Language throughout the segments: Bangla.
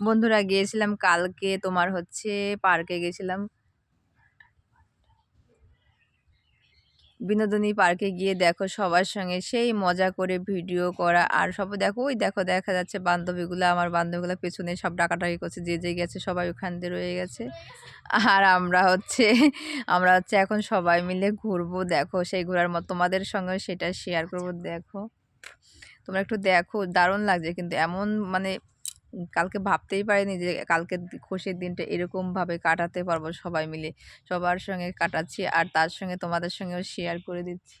বন্ধুরা গিয়েছিলাম কালকে তোমার হচ্ছে পার্কে গেছিলাম। বিনোদনী পার্কে গিয়ে দেখো সবার সঙ্গে সেই মজা করে ভিডিও করা আর সব দেখো ওই দেখো দেখা যাচ্ছে বান্ধবীগুলো আমার বান্ধবীগুলো পেছনে সব ডাকাটাকি করছে যে যে গেছে সবাই ওখান দিয়ে রয়ে গেছে। আর আমরা হচ্ছে আমরা হচ্ছে এখন সবাই মিলে ঘুরবো দেখো সেই ঘোরার মতো তোমাদের সঙ্গে সেটা শেয়ার করব দেখো। তোমরা একটু দেখো দারুণ লাগছে কিন্তু এমন মানে কালকে ভাবতেই পারিনি যে কালকে খুশির দিনটা এরকমভাবে কাটাতে পারব সবাই মিলে। সবার সঙ্গে কাটাচ্ছি আর তার সঙ্গে তোমাদের সঙ্গেও শেয়ার করে দিচ্ছি।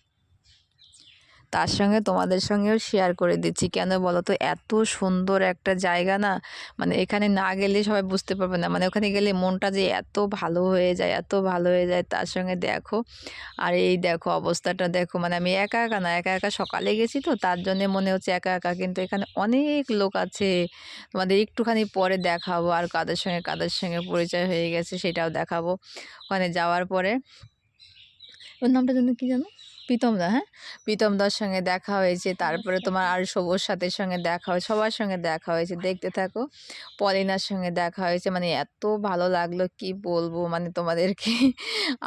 তার সঙ্গে তোমাদের সঙ্গেও শেয়ার করে দিচ্ছি। কেন বলো তো এত সুন্দর একটা জায়গা না মানে এখানে না গেলে সবাই বুঝতে পারবে না। মানে ওখানে গেলে মনটা যে এত ভালো হয়ে যায়, এত ভালো হয়ে যায়, তার সঙ্গে দেখো। আর এই দেখো অবস্থাটা দেখো মানে আমি একা একা না, একা একা সকালে গেছি তো, তার জন্যে মনে হচ্ছে একা একা, কিন্তু এখানে অনেক লোক আছে। তোমাদের একটুখানি পরে দেখাবো, আর কাদের সঙ্গে কাদের সঙ্গে পরিচয় হয়ে গেছে সেটাও দেখাবো। ওখানে যাওয়ার পরে, ওর নামটা জন্য কী জানো প্রীতমদা হ্যাঁ? প্রীতমদার সঙ্গে দেখা হয়েছে তারপরে তোমার আর সবুজ সাথের সঙ্গে দেখা হয়েছে সবার সঙ্গে দেখা হয়েছে দেখতে থাকো। পলিনার সঙ্গে দেখা হয়েছে মানে এত ভালো লাগল কি বলব মানে তোমাদেরকে।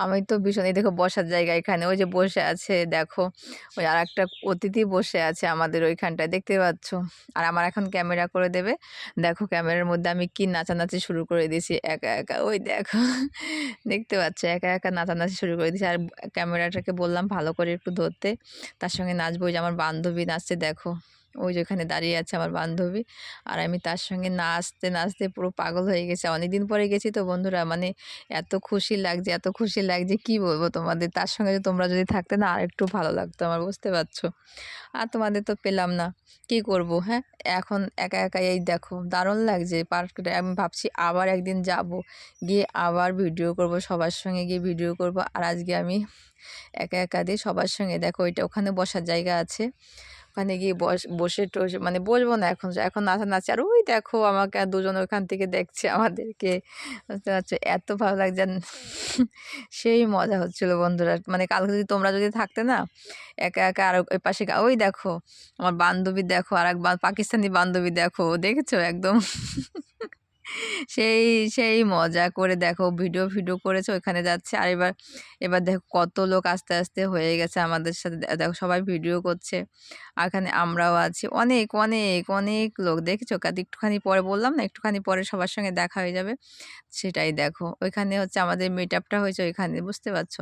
আমি তো ভীষণ এই দেখো বসার জায়গা এখানে ওই যে বসে আছে দেখো ওই আর একটা অতিথি বসে আছে আমাদের ওইখানটায় দেখতে পাচ্ছ? আর আমার এখন ক্যামেরা করে দেবে। দেখো ক্যামেরার মধ্যে আমি কি নাচানাচি শুরু করে দিয়েছি একা একা ওই দেখো দেখতে পাচ্ছ একা একা নাচানাচি শুরু করে দিয়েছি। আর ক্যামেরাটাকে বললাম ভালো করে একটু ধরতে। তার সঙ্গে নাচবো যে আমার বান্ধবী নাচছে দেখো। ওই যেখানে দাঁড়িয়ে আছে আমার বান্ধবী। আর আমি তার সঙ্গে নাচতে নাচতে পুরো পাগল হয়ে গেছে। অনেকদিন পরে গেছি তো বন্ধুরা মানে এত খুশি লাগছে, এত খুশি লাগছে, কি বলব তোমাদের? তার সঙ্গে তোমরা যদি থাকতে না আর একটু ভালো লাগতো আমার, বুঝতে পারছ? আর তোমাদের তো পেলাম না, কি করব হ্যাঁ? এখন একা একা এই দেখো, দারুণ লাগছে পার্কটা আমি ভাবছি আবার একদিন যাব, গিয়ে আবার ভিডিও করব, সবার সঙ্গে গিয়ে ভিডিও করব। আর আজকে আমি একা একা দিয়ে সবার সঙ্গে, দেখো ওইটা, ওখানে বসার জায়গা আছে। ওখানে গিয়ে বস, বসে টসে মানে বসবো না এখন এখন নাচা নাচে আর ওই দেখো আমাকে দুজন ওখান থেকে দেখছে আমাদেরকে। পারছ? এত ভালো লাগছে। সেই মজা হচ্ছিল বন্ধুরা। মানে কালকে যদি তোমরা যদি থাকতে না, একা একা আর ওই পাশে ওই দেখো, আমার বান্ধবী দেখো আর এক পাকিস্তানি বান্ধবী দেখো, দেখেছ একদম? সেই সেই মজা করে দেখো ভিডিও ভিডিও করেছে, ওইখানে যাচ্ছে। আর এবার এবার দেখো কত লোক আস্তে আস্তে হয়ে গেছে আমাদের সাথে। দেখো সবাই ভিডিও করছে। আর এখানে আমরাও আছি। অনেক অনেক অনেক লোক। দেখেছ? একটুখানি পরে বললাম না, একটুখানি পরে সবার সঙ্গে দেখা হয়ে যাবে। সেটাই দেখো। ওইখানে হচ্ছে আমাদের মিট আপটা হয়েছে ওইখানে, বুঝতে পারছ?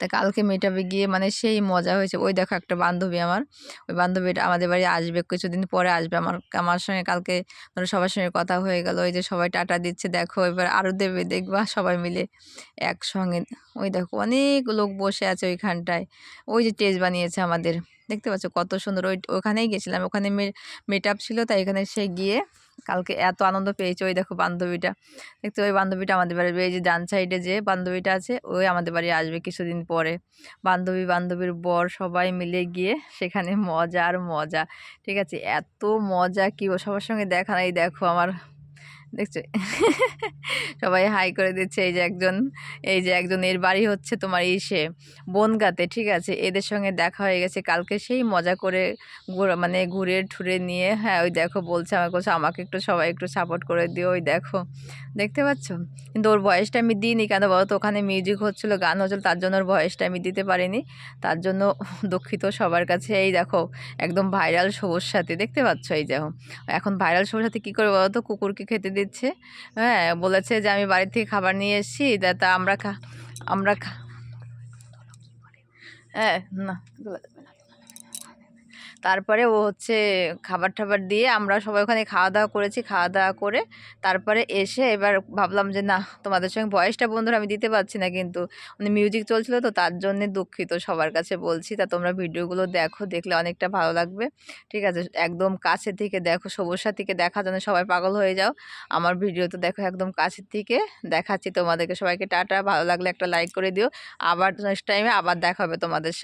তা কালকে মেটাবে গিয়ে মানে সেই মজা হয়েছে। ওই দেখো একটা বান্ধবী আমার। ওই বান্ধবীটা আমাদের বাড়ি আসবে, কিছুদিন পরে আসবে। আমার আমার সঙ্গে কালকে ধরো সবার সঙ্গে কথা হয়ে গেল। ওই যে সবাই টাটা দিচ্ছে, দেখো এবার আরও দেবে, দেখবা সবাই মিলে একসঙ্গে। ওই দেখো অনেক লোক বসে আছে ওইখানটায়। ওই যে টেজ বানিয়েছে আমাদের। দেখতে পাচ্ছ কত সুন্দর। ওই ওখানেই গেছিলাম। ওখানে মেট আপ ছিল, তাই এখানে সে গিয়ে কালকে এত আনন্দ পেয়েছে ওই দেখো বান্ধবীটা। দেখতে ওই বান্ধবীটা আমাদের বাড়ি এই যে ডান সাইডে যে বান্ধবীটা আছে ওই আমাদের বাড়ি আসবে কিছুদিন পরে। বান্ধবী, বান্ধবীর বর সবাই মিলে গিয়ে সেখানে মজা আর মজা, ঠিক আছে? এত মজা কি সবার সঙ্গে দেখা নাই, দেখো আমার দেখছ। সবাই হাই করে দিচ্ছে, এই যে একজন, এই যে একজন এর বাড়ি হচ্ছে তোমার ইসে, বনগাতে, ঠিক আছে? এদের সঙ্গে দেখা হয়ে গেছে, কালকে সেই মজা করে মানে ঘুরে ঠুরে নিয়ে হ্যাঁ ওই দেখো বলছে আমাকে বলছে, আমাকে একটু সবাই একটু সাপোর্ট করে দিও, ওই দেখো। দেখতে পাচ্ছ? কিন্তু ওর বয়সটা আমি দিইনি কেন বলো তো? ওখানে মিউজিক হচ্ছিল, গান হচ্ছিল, তার জন্য ওর বয়সটা আমি দিতে পারিনি। তার জন্য দুঃখিত সবার কাছে, এই দেখো, একদম ভাইরাল সবুজ সাথে, দেখতে পাচ্ছ? এই দেখো এখন ভাইরাল সবুজ সাথে কী করে বলো তো? কুকুরকে খেতে দিচ্ছে। হ্যাঁ বলেছে যে আমি বাড়ি থেকে খাবার নিয়ে এসেছি, তা আমরা খা আমরা খা হ্যাঁ না। তারপরে ও হচ্ছে খাবার টাবার দিয়ে আমরা সবাই ওখানে খাওয়া দাওয়া করেছি খাওয়া দাওয়া করে তারপরে এসে এবার ভাবলাম যে, না, তোমাদের সঙ্গে বয়সটা বন্ধুরা আমি দিতে পারছি না কিন্তু। মানে মিউজিক চলছিল তো তার জন্যে দুঃখিত সবার কাছে বলছি, তা তোমরা ভিডিওগুলো দেখো, দেখলে অনেকটা ভালো লাগবে। ঠিক আছে, একদম কাছে থেকে দেখো, সবুজা থেকে দেখা জন্য সবাই পাগল হয়ে যাও। আমার ভিডিও তো দেখো একদম কাছের থেকে দেখাচ্ছি তোমাদেরকে সবাইকে, টাটা। ভালো লাগলে একটা লাইক করে দিও। আবার নেক্সট টাইমে আবার দেখা হবে তোমাদের সাথে